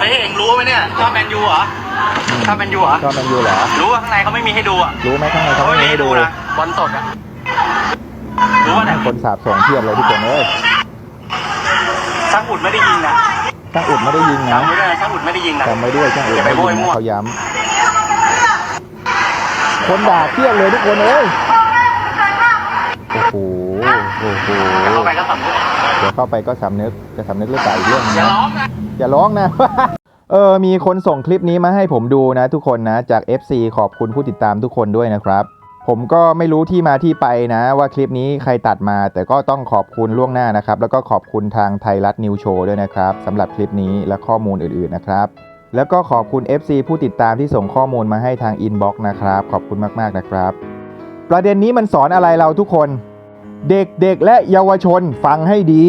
เฮ้ยเองรู้ไหมเนี่ยชอบแมนยูเหรอชอบแมนยูเหรอชอบแมนยูเหรอ รู้ว่าข้างในเขาไม่มีให้ดูอะ รู้ไหมข้างในเขาเขาไม่ไม่มีมีให้ให้ดูดูนะบอลสดอะ รู้ว่าเนี่ยคนสาบส่งเพียบเลยทุกคนเอ้ยช่างอุดไม่ได้ยิงนะช่างอุดไม่ได้ยิงนะจำไว้ด้วยนะช่างอุดไม่ได้ยิงนะจำไว้ด้วยช่างอุดอย่าไปไม่ได้ยิงโบยมั่วนะเขาย้ำคนด่าเพียบเลยทุกคนเอ้ย โอ้โห โอ้โหเข้าไปก็สำนึก เดี๋ยวเข้าไปก็สำนึกจะสำนึกหรือเปล่าอีกเรื่องนึงอย่านะร้องนะอย่าร้องนะ เออมีคนส่งคลิปนี้มาให้ผมดูนะทุกคนนะจาก FC ขอบคุณผู้ติดตามทุกคนด้วยนะครับ ผมก็ไม่รู้ที่มาที่ไปนะ ว่าคลิปนี้ใครตัดมา แต่ก็ต้องขอบคุณล่วงหน้านะครับ แล้วก็ขอบคุณทางไทยรัฐนิวโชว์ด้วยนะครับสำหรับคลิปนี้และข้อมูลอื่นๆนะครับ แล้วก็ขอบคุณ FC ผู้ติดตามที่ส่งข้อมูลมาให้ทางอินบ็อกซ์นะครับขอบคุณมากๆนะครับ ประเด็นนี้มันสอนอะไรเราทุกคน เด็กๆและเยาวชนฟังให้ดี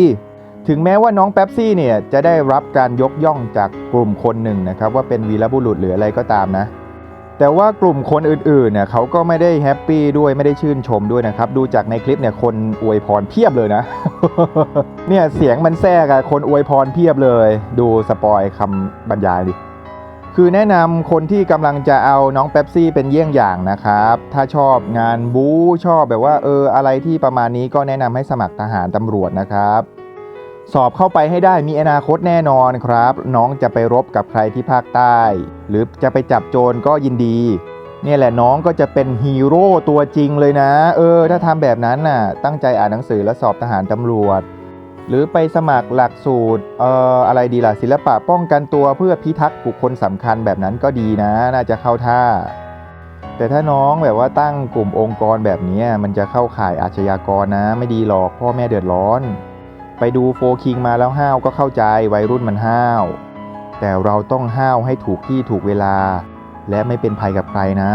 ถึงแม้ว่าน้องแป๊บซี่เนี่ยจะได้รับการยกย่องจากกลุ่มคนหนึ่งนะครับ ว่าเป็นวีรบุรุษหรืออะไรก็ตามนะ แต่ว่ากลุ่มคนอื่นๆเนี่ยเขาก็ไม่ได้แฮปปี้ด้วยไม่ได้ชื่นชมด้วยนะครับ ดูจากในคลิปเนี่ยคนอวยพรเพียบเลยนะ เนี่ยเสียงมันแทรกอะคนอวยพรเพียบเลย ดูสปอยคำบรรยายดิ คือแนะนำคนที่กำลังจะเอาน้องเป๊ปซี่เป็นเยี่ยงอย่างนะครับ ถ้าชอบงานบู๊ชอบแบบว่าเอออะไรที่ประมาณนี้ก็แนะนำให้สมัครทหารตำรวจนะครับ สอบเข้าไปให้ได้มีอนาคตแน่นอนครับ น้องจะไปรบกับใครที่ภาคใต้ หรือจะไปจับโจรก็ยินดีเนี่ยแหละน้องก็จะเป็นฮีโร่ตัวจริงเลยนะ เออ ถ้าทำแบบนั้นน่ะ ตั้งใจอ่านหนังสือและสอบทหารตำรวจ หรือไปสมัครหลักสูตรเอ่ออะไรดีล่ะศิลปะป้องกันตัวเพื่อพิทักษ์บุคคลสำคัญแบบนั้นก็ดีนะ น่าจะเข้าท่า แต่ถ้าน้องแบบว่าตั้งกลุ่มองค์กรแบบนี้มันจะเข้าข่ายอาชญากรนะ ไม่ดีหรอกพ่อแม่เดือดร้อน ไปดูโฟคิงมาแล้วห้าวก็เข้าใจวัยรุ่นมันห้าว แต่เราต้องห้าวให้ถูกที่ถูกเวลา และไม่เป็นภัยกับใครนะ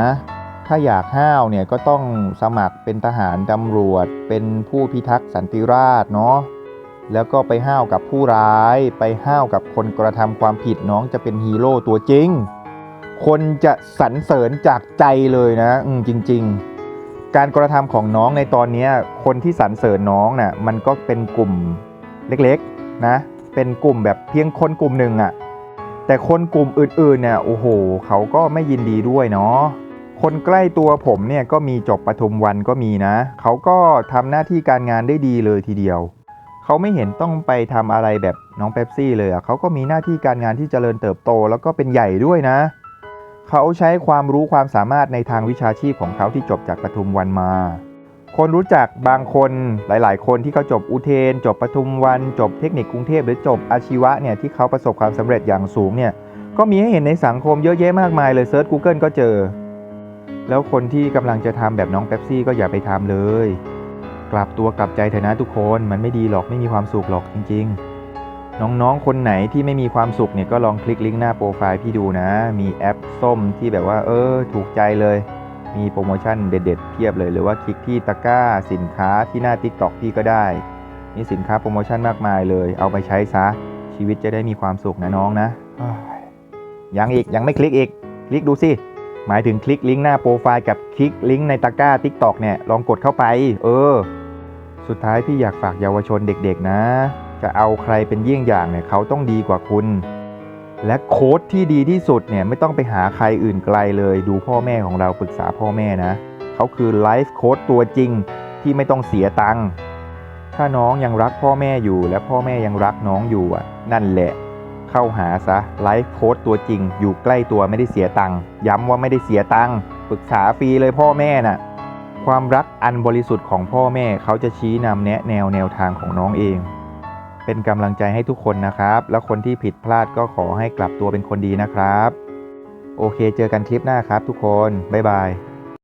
ถ้าอยากห้าวเนี่ยก็ต้องสมัครเป็นทหารตำรวจ เป็นผู้พิทักษ์สันติราษฎร์เนาะ แล้วก็ไปห้าวกับผู้ร้าย ไปห้าวกับคนกระทำความผิดน้องจะเป็นฮีโร่ตัวจริง คนจะสรรเสริญจากใจเลยนะ อืมจริง ๆ การกระทำของน้องในตอนนี้คนที่สรรเสริญน้องน่ะมันก็เป็นกลุ่มเล็กๆนะ เป็นกลุ่มแบบเพียงคนกลุ่มหนึ่งอะ่ะแต่คนกลุ่มอื่นๆเนี่ยโอ้โห เขาก็ไม่ยินดีด้วยเนาะคนใกล้ตัวผมเนี่ยก็มีจบปทุมวันก็มีนะ เขาก็ทำหน้าที่การงานได้ดีเลยทีเดียว เขาไม่เห็นต้องไปทำอะไรแบบน้องเป๊ปซี่เลยอะเขาก็มีหน้าที่การงานที่เจริญเติบโต แล้วก็เป็นใหญ่ด้วยนะ เขาใช้ความรู้ความสามารถในทางวิชาชีพของเขาที่จบจากปทุมวันมา คนรู้จักบางคนหลาย ๆ คนที่เขาจบอุเทน จบปทุมวัน จบเทคนิคกรุงเทพหรือจบอาชีวะเนี่ยที่เขาประสบความสำเร็จอย่างสูงเนี่ยก็มีให้เห็นในสังคมเยอะแยะมากมายเลยเซิร์ช Google ก็เจอ แล้วคนที่กำลังจะทำแบบน้องเป๊ปซี่ก็อย่าไปทำเลย กลับตัวกลับใจเถอะนะทุกคนมันไม่ดีหรอกไม่มีความสุขหรอกจริง ๆ น้องๆ คนไหนที่ไม่มีความสุขเนี่ยก็ลองคลิกลิงก์หน้าโปรไฟล์พี่ดูนะ มีแอปส้มที่แบบว่าเออ ถูกใจเลย มีโปรโมชั่นเด็ดๆเพียบเลยหรือว่าคลิกที่ตะกร้าสินค้าที่หน้า TikTok พี่ก็ได้ มีสินค้าโปรโมชั่นมากมายเลย เอาไปใช้ซะชีวิตจะได้มีความสุขนะน้องนะเฮ้ยยังอีกยังไม่คลิกอีก คลิกดูสิ หมายถึงคลิกลิงก์หน้าโปรไฟล์กับคลิกลิงก์ในตะกร้า TikTok เนี่ยลองกดเข้าไป เออ สุดท้ายพี่อยากฝากเยาวชนเด็กๆนะ จะเอาใครเป็นเยี่ยงอย่างเนี่ยเขาต้องดีกว่าคุณ และโค้ดที่ดีที่สุดเนี่ยไม่ต้องไปหาใครอื่นไกลเลยดูพ่อแม่ของเราปรึกษาพ่อแม่นะเขาคือไลฟ์โค้ดตัวจริงที่ไม่ต้องเสียตังค์ถ้าน้องยังรักพ่อแม่อยู่และพ่อแม่ยังรักน้องอยู่อะ นั่นแหละ เข้าหาซะไลฟ์โค้ดตัวจริง อยู่ใกล้ตัวไม่ได้เสียตังค์ย้ำว่าไม่ได้เสียตังค์ปรึกษาฟรีเลยพ่อแม่น่ะ ความรักอันบริสุทธิ์ของพ่อแม่เขาจะชี้นำแนะแนวแนวทางของน้องเอง เป็นกำลังใจให้ทุกคนนะครับ แล้วคนที่ผิดพลาดก็ขอให้กลับตัวเป็นคนดีนะครับ โอเคเจอกันคลิปหน้าครับทุกคน บ๊ายบาย